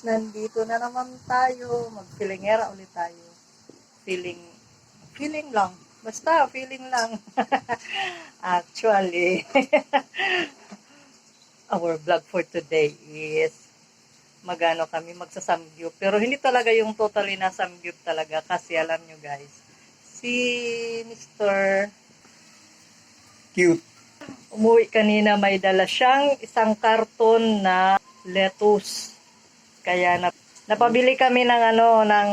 guys, nandito na naman tayo. Mag-feelingera ulit tayo. Feeling, feeling lang. Basta, feeling lang. Actually, our vlog for today is magano kami magsasamgyup. Pero hindi talaga yung totally na samgyup talaga kasi alam nyo guys, si Mr. Cute. Umuwi kanina may dala siyang isang karton na lettuce. Kaya na, napabili kami ng ano ng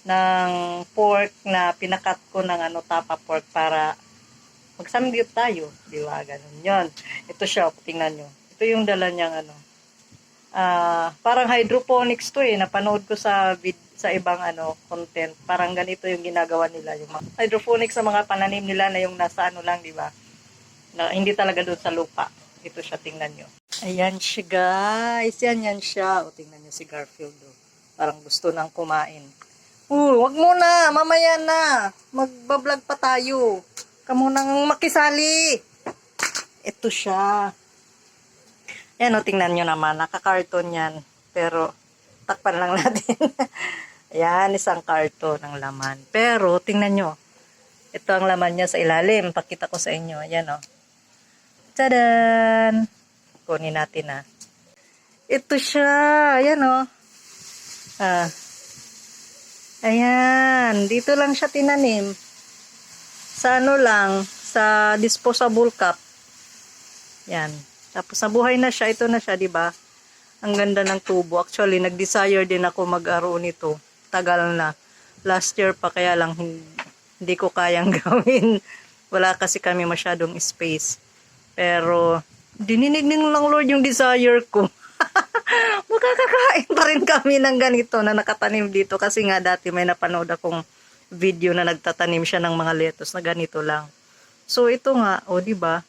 ng pork na pinakat ko ng ano tapa pork para magsamgyup tayo, di ba? Ganun 'yon. Ito siya, tingnan nyo. Ito yung dala niyang ano. Ah, parang hydroponics to eh. Napanood ko sa vid sa ibang ano content. Parang ganito yung ginagawa nila yung hydroponics sa mga pananim nila na yung nasa ano lang, di ba? Na hindi talaga doon sa lupa. Ito siya, tingnan nyo. Ayan siya, guys. Yan, yan siya. O, tingnan nyo si Garfield. Oh. Parang gusto nang kumain. Oh, wag muna. Mamaya na. Magbablog pa tayo. Kamu nang makisali. Ito siya. Yan o, tingnan nyo naman. Naka-carton yan. Pero, takpan lang natin. Ayan, isang karton ng laman. Pero, tingnan nyo. Ito ang laman niya sa ilalim. Pakita ko sa inyo. Ayan o. Tadan! Kunin natin ah. Ito siya. Ayan o. Ah. Ayan. Dito lang siya tinanim. Sa ano lang. Sa disposable cup. Yan. Tapos nabuhay na siya. Ito na siya, di ba? Ang ganda ng tubo. Actually, nag-desire din ako mag-aro nito. Tagal na. Last year pa kaya lang hin- hindi ko kayang gawin. Wala kasi kami masyadong space. Pero, dininig din lang Lord yung desire ko. Makakakain pa rin kami ng ganito na nakatanim dito. Kasi nga dati may napanood akong video na nagtatanim siya ng mga lettuce na ganito lang. So, ito nga, o di ba?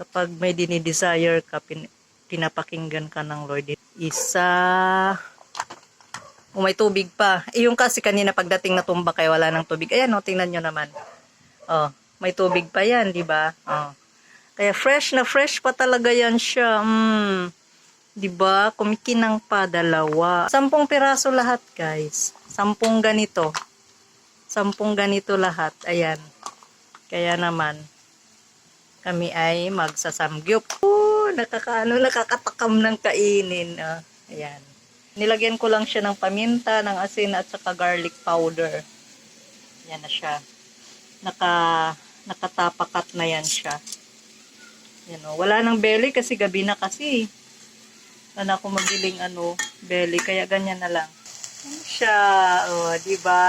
kapag may dinidesire ka, pin, pinapakinggan ka ng Lord. Isa, o may tubig pa. Eh, yung kasi kanina pagdating na tumba kaya wala ng tubig. Ayan, o, tingnan nyo naman. Oh, may tubig pa yan, di ba? Oh. Kaya fresh na fresh pa talaga yan siya. Mm. Ba? Kumikinang pa dalawa. Sampung piraso lahat, guys. Sampung ganito. Sampung ganito lahat. Ayan. Kaya naman, kami ay magsasamgyup. Oh, nakakaano, nakakatakam ng kainin. Ah, ayan. Nilagyan ko lang siya ng paminta, ng asin at saka garlic powder. Yan na siya. Naka, nakatapakat na yan siya. Yan o. Wala nang belly kasi gabi na kasi. Wala ako magiling ano, belly. Kaya ganyan na lang. Yan siya. O, di ba?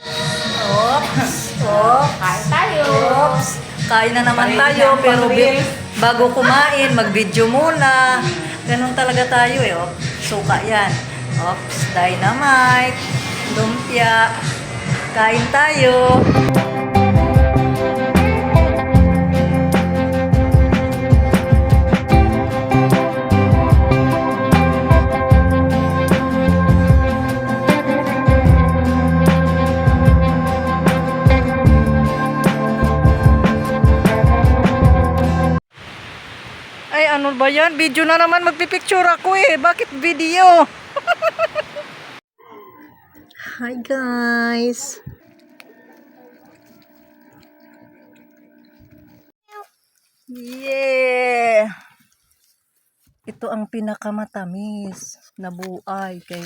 Oops. Oh, Kain tayo. Oops. Kain na naman tayo, pero bi- bago kumain, mag-video muna. Ganun talaga tayo eh. Oh. Suka yan. Oops, dynamite. Lumpia. Kain tayo. Ano ba yan? Video na naman magpipicture ako eh. Bakit video? Hi guys. Yeah. Ito ang pinakamatamis na buay kay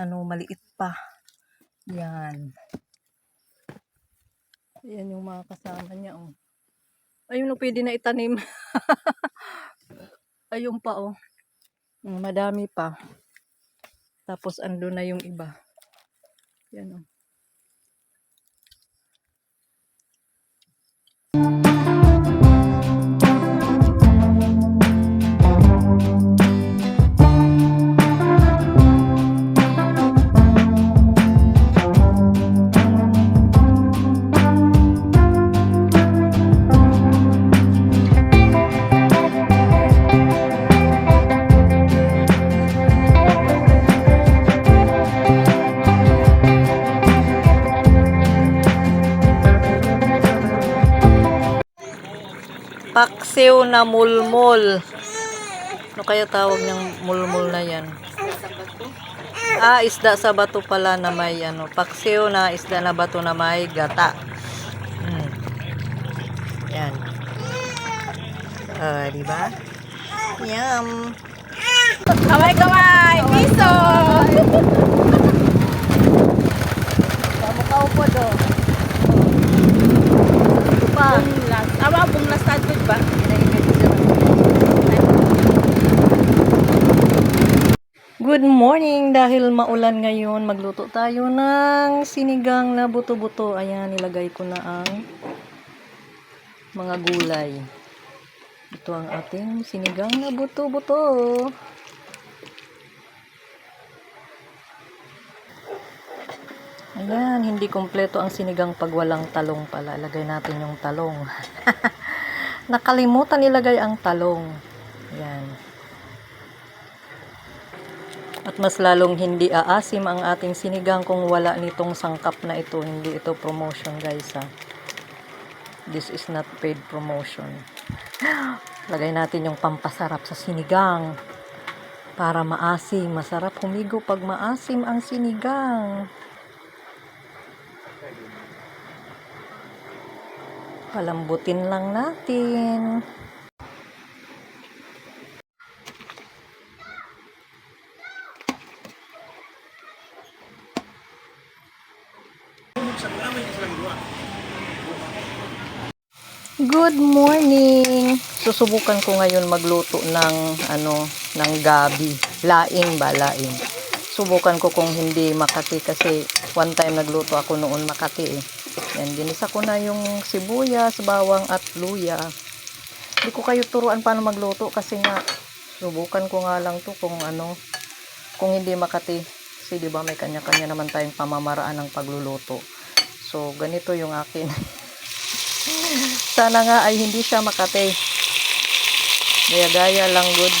ano maliit pa. Yan. Yan yung mga kasama niya oh. Ayun, oh, pwede na itanim. Ayun pa, oh. Mm, Madami pa. Tapos, ando na yung iba. Yan, oh. Paksiw na mulmul. Ano kaya tawag niyang mulmul na yan? Ah, isda sa bato pala na may ano, paksiw na isda na bato na may gata. Hmm. Yan. Ah, di ba? Yum. Kamay, kamay! Piso! Kamukha po do. Pa. Awa, bunglas na good ba? Good morning! Dahil maulan ngayon, magluto tayo ng sinigang na buto-buto. Ayan, nilagay ko na ang mga gulay. Ito ang ating sinigang na buto-buto. Ayan, hindi kompleto ang sinigang pag walang talong pala. Lagay natin yung talong. Nakalimutan nilagay ang talong. Ayan. At mas lalong hindi aasim ang ating sinigang kung wala nitong sangkap na ito. Hindi ito promotion guys ha. This is not paid promotion. Lagay natin yung pampasarap sa sinigang. Para maasim. Masarap humigo pag maasim ang sinigang. Palambutin lang natin. Good morning. Susubukan ko ngayon magluto ng ano ng gabi. Laing ba laing. Subukan ko kung hindi Makati kasi one time nagluto ako noon Makati eh. Yan ginisa ko na yung sibuyas, bawang at luya. Hindi ko kayo turuan paano magluto kasi nga subukan ko nga lang to kung ano kung hindi Makati. Kasi di ba may kanya-kanya naman tayong pamamaraan ng pagluluto. So ganito yung akin. Sana nga ay hindi siya makate. Gaya-gaya lang good.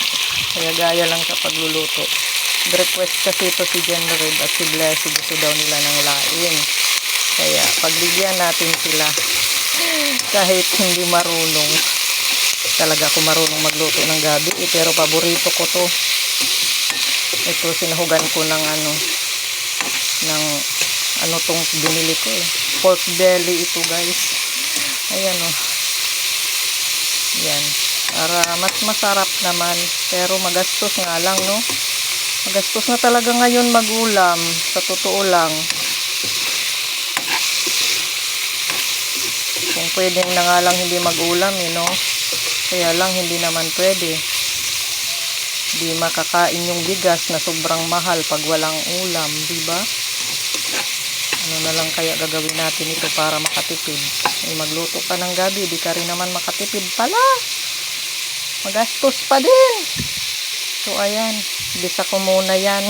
Gaya-gaya lang sa pagluluto. Request kasi ito si Jen Red at si Blessy gusto daw nila ng lain. Kaya pagbigyan natin sila kahit hindi marunong. Talaga ako marunong magluto ng gabi eh, pero paborito ko to. Ito sinahugan ko ng ano ng ano tong binili ko eh. Pork belly ito guys. Ayan o. Yan. Para mas masarap naman. Pero magastos nga lang, no? Magastos na talaga ngayon magulam. Sa totoo lang. Kung pwede na nga lang hindi magulam, eh, no? Kaya lang hindi naman pwede. Di makakain yung bigas na sobrang mahal pag walang ulam, di ba? ano na lang kaya gagawin natin ito para makatipid. Eh, magluto ka ng gabi, di ka rin naman makatipid pala. Magastos pa din. So, ayan. Bisa ko muna yan.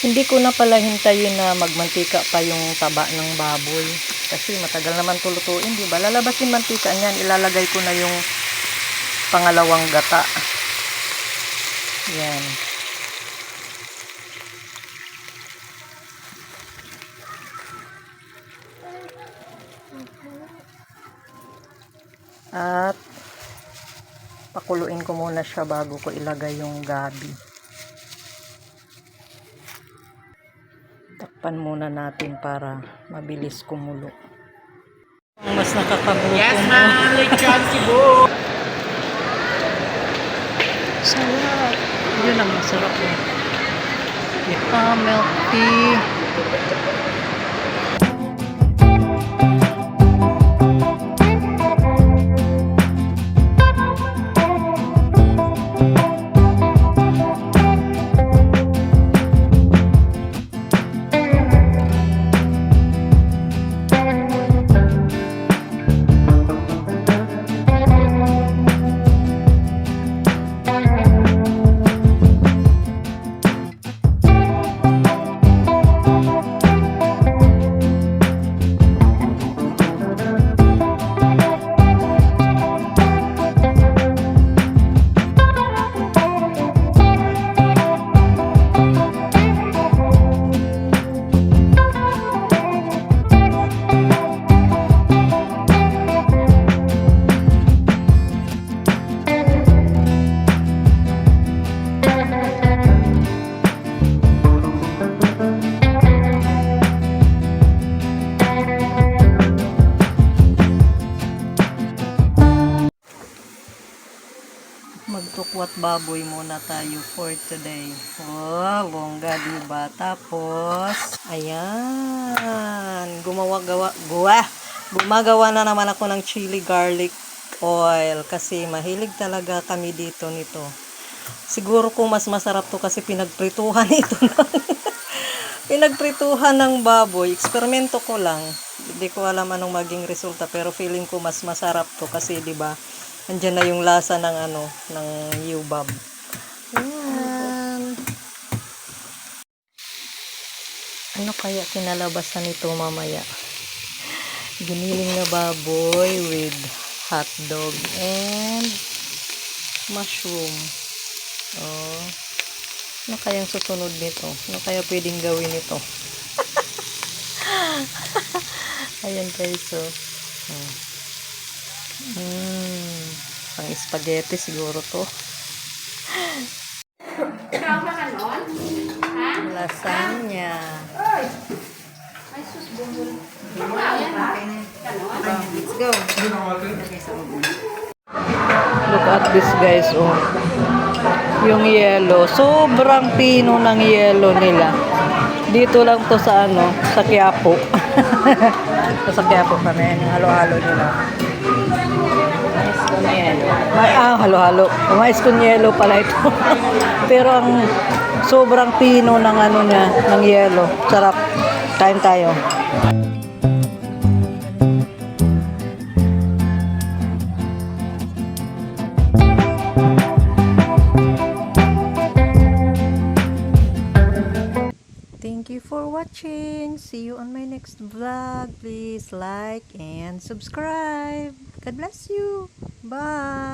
Hindi ko na pala hintayin na magmantika pa yung taba ng baboy. Kasi matagal naman tulutuin, di ba? Lalabasin mantika niyan, ilalagay ko na yung pangalawang gata. Yan. At pakuluin ko muna siya bago ko ilagay yung gabi. Takpan muna natin para mabilis kumulo. Mas nakakagutom Yes, ma'am! Like Johnny Bo! Sarap. Yun ang masarap eh. Ah, milk tea. Dakwat baboy muna tayo for today. Oh, bongga, diba? Tapos, ayan. Gumawa-gawa, guwa. Gumagawa na naman ako ng chili garlic oil kasi mahilig talaga kami dito nito. Siguro kung mas masarap to kasi pinagprituhan ito ng pinagprituhan ng baboy. Eksperimento ko lang. Hindi ko alam anong maging resulta pero feeling ko mas masarap to kasi 'di ba? Andiyan na yung lasa ng ano, ng yubab. Ayan. Ano kaya kinalabasan nito mamaya? Giniling na baboy with hot dog and mushroom. Oh. Ano kayang susunod nito? Ano kaya pwedeng gawin ito? Ayan guys, so. Hmm. Mm. Spaghetti siguro to. Lasagna. Look at this guys, oh. Yung yellow. Sobrang pino ng yellow nila. Dito lang to sa ano, sa Quiapo. sa Quiapo kami, yung halo-halo nila. May, ah, halo-halo. Con yelo pala ito. Pero ang sobrang pino ng ano niya, ng yelo. Sarap. Kain tayo. Thank you for watching. See you on my next vlog. Please like and subscribe. God bless you. Bye.